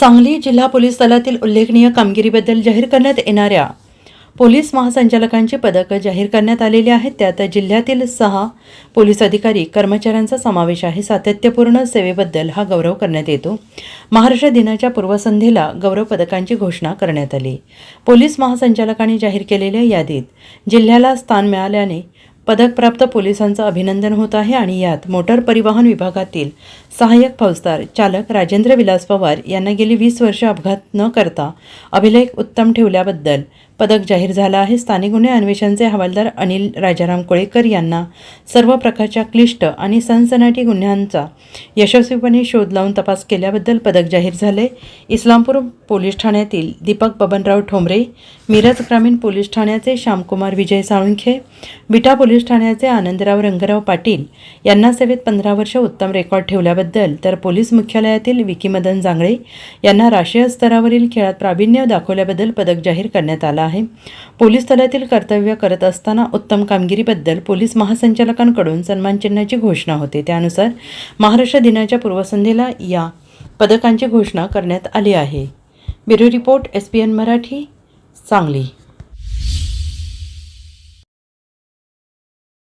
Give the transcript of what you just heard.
सांगली जिल्हा पोलीस दलातील उल्लेखनीय कामगिरीबद्दल जाहीर करण्यात येणाऱ्या पोलीस महासंचालकांची पदकं जाहीर करण्यात आलेली आहेत. त्यात जिल्ह्यातील सहा पोलीस अधिकारी कर्मचाऱ्यांचा समावेश आहे. सातत्यपूर्ण सेवेबद्दल हा गौरव करण्यात येतो. महाराष्ट्र दिनाच्या पूर्वसंध्येला गौरव पदकांची घोषणा करण्यात आली. पोलीस महासंचालकांनी जाहीर केलेल्या यादीत जिल्ह्याला स्थान मिळाल्याने पदकप्राप्त पोलिसांचं अभिनंदन होत आहे आणि यात मोटार परिवहन विभागातील सहाय्यक फौजदार चालक राजेंद्र विलास पवार यांना गेली वीस वर्ष अपघात न करता अभिलेख उत्तम ठेवल्याबद्दल पदक जाहीर झालं आहे. स्थानिक गुन्हे अन्वेषणचे हवालदार अनिल राजाराम कोळेकर यांना सर्व प्रकारच्या क्लिष्ट आणि सनसनाटी गुन्ह्यांचा यशस्वीपणे शोध लावून तपास केल्याबद्दल पदक जाहीर झाले. इस्लामपूर पोलीस ठाण्यातील दीपक बबनराव ठोंबरे मिरज ग्रामीण पोलीस ठाण्याचे श्यामकुमार विजय साळुंखे विटा पोलीस ठाण्याचे आनंदराव रंगराव पाटील यांना सेवेत पंधरा वर्ष उत्तम रेकॉर्ड ठेवल्याबद्दल तर पोलीस मुख्यालयातील विकीमदन जांगळे यांना राष्ट्रीय स्तरावरील खेळात प्रावीण्य दाखवल्याबद्दल पदक जाहीर करण्यात आलं आहे. पोलीस दलातील कर्तव्य करत असताना उत्तम कामगिरीबद्दल पोलीस महासंचालकांकडून सन्मानचिन्हाची घोषणा होते. त्यानुसार महाराष्ट्र दिनाच्या पूर्वसंध्येला या पदकांची घोषणा करण्यात आली आहे. Bureau report S P N Marathi Sangli.